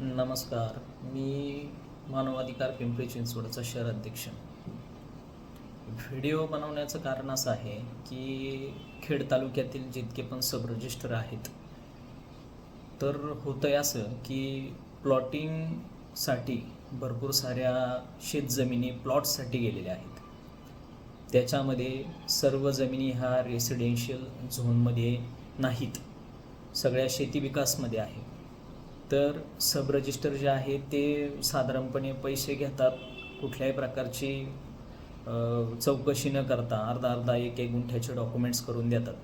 नमस्कार मी मानवाधिकार पिंपरी चिंचवडचा शहर अध्यक्ष. व्हिडिओ बनवण्याचं कारण असं आहे की खेड तालुक्यातील जितके पण सब रजिस्टर आहेत तर होतं आहे असं की प्लॉटिंगसाठी भरपूर साऱ्या शेतजमिनी प्लॉटसाठी गेलेल्या आहेत. त्याच्यामध्ये सर्व जमिनी ह्या रेसिडेन्शियल झोनमध्ये नाहीत. सगळ्या शेती विकासमध्ये आहे. तर सब रजिस्टर जे आहे ते साधारणपणे पैसे घेतात कुठल्याही प्रकारची चौकशी न करता अर्धा अर्धा एक एक गुंठ्याचे डॉक्युमेंट्स करून देतात.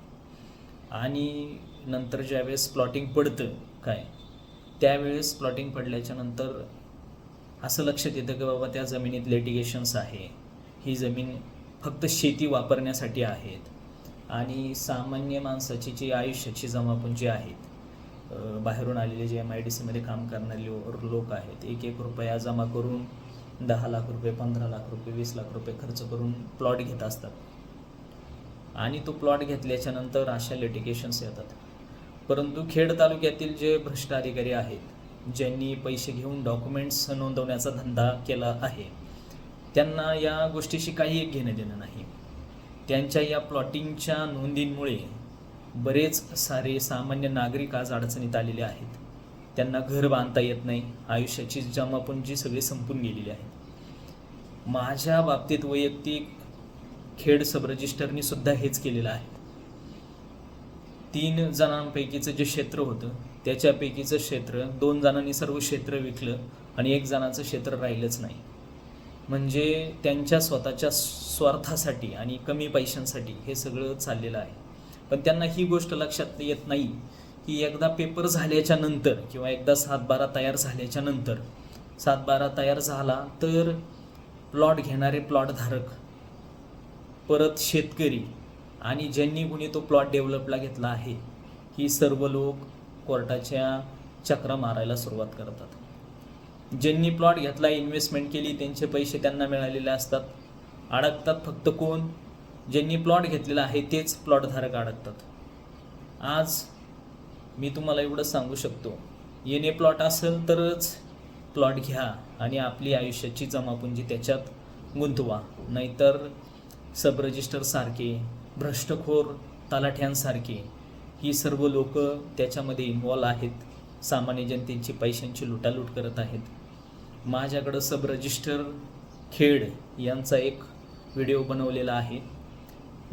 आणि नंतर ज्यावेळेस प्लॉटिंग पडतं काय त्यावेळेस प्लॉटिंग पडल्याच्या नंतर असं लक्षात येतं की बाबा त्या जमिनीत लेटिगेशन्स आहे. ही जमीन फक्त शेती वापरण्यासाठी आहेत. आणि सामान्य माणसाची जी आयुष्याची जमापुंजी आहेत बाहेरून आलेले जे एम आय डी सीमध्ये काम करणारे लोक आहेत एक एक रुपया जमा करून दहा लाख रुपये पंधरा लाख रुपये वीस लाख रुपये खर्च करून प्लॉट घेत असतात. आणि तो प्लॉट घेतल्याच्या नंतर अशा लिटिगेशन्स येतात. परंतु खेड तालुक्यातील जे भ्रष्ट अधिकारी आहेत ज्यांनी पैसे घेऊन डॉक्युमेंट्स नोंदवण्याचा धंदा केला आहे त्यांना या गोष्टीशी काही एक घेणं देणं नाही. त्यांच्या या प्लॉटिंगच्या नोंदींमुळे बरेच सारे सामान्य नागरिक आज अडचणीत आलेले आहेत. त्यांना घर बांधता येत नाही. आयुष्याची जमापुंजी सगळी संपून गेलेली आहे. माझ्या बाबतीत वैयक्तिक खेड सबरजिस्टरनी सुद्धा हेच केलेलं आहे. तीन जणांपैकीचं जे क्षेत्र होतं त्याच्यापैकीचं क्षेत्र दोन जणांनी सर्व क्षेत्र विकलं आणि एक जणाचं क्षेत्र राहिलंच नाही. म्हणजे त्यांच्या स्वतःच्या स्वार्थासाठी आणि कमी पैशांसाठी हे सगळं चाललेलं आहे. पण त्यांना ही गोष्ट लक्षात येत नाही की एकदा पेपर झाल्याच्यानंतर किंवा एकदा सातबारा तयार झाल्याच्यानंतर सातबारा तयार झाला तर प्लॉट घेणारे प्लॉटधारक परत शेतकरी आणि ज्यांनी कुणी तो प्लॉट डेव्हलपला घेतला आहे ही सर्व लोक कोर्टाच्या चक्रा मारायला सुरुवात करतात. ज्यांनी प्लॉट घेतला इन्व्हेस्टमेंट केली त्यांचे पैसे त्यांना मिळालेले असतात. अडकतात फक्त कोण? ज्यांनी प्लॉट घेतलेला आहे तेच प्लॉटधारक अडकतात. आज मी तुम्हाला एवढं सांगू शकतो येणे प्लॉट असेल तरच प्लॉट घ्या आणि आपली आयुष्याची जमापुंजी त्याच्यात गुंतवा. नाहीतर सब रजिस्टरसारखे भ्रष्टखोर तलाठ्यांसारखे ही सर्व लोक त्याच्यामध्ये इन्वॉल्व आहेत सामान्य जनतेची पैशांची लुटालूट करत आहेत. माझ्याकडं सब रजिस्टर खेड यांचा एक व्हिडिओ बनवलेला आहे.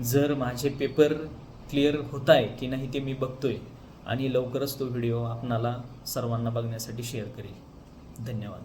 जर माझे पेपर क्लिअर होत आहे की नाही ते मी बघतोय आणि लवकरच तो व्हिडिओ आपणाला सर्वांना बघण्यासाठी शेअर करेल. धन्यवाद.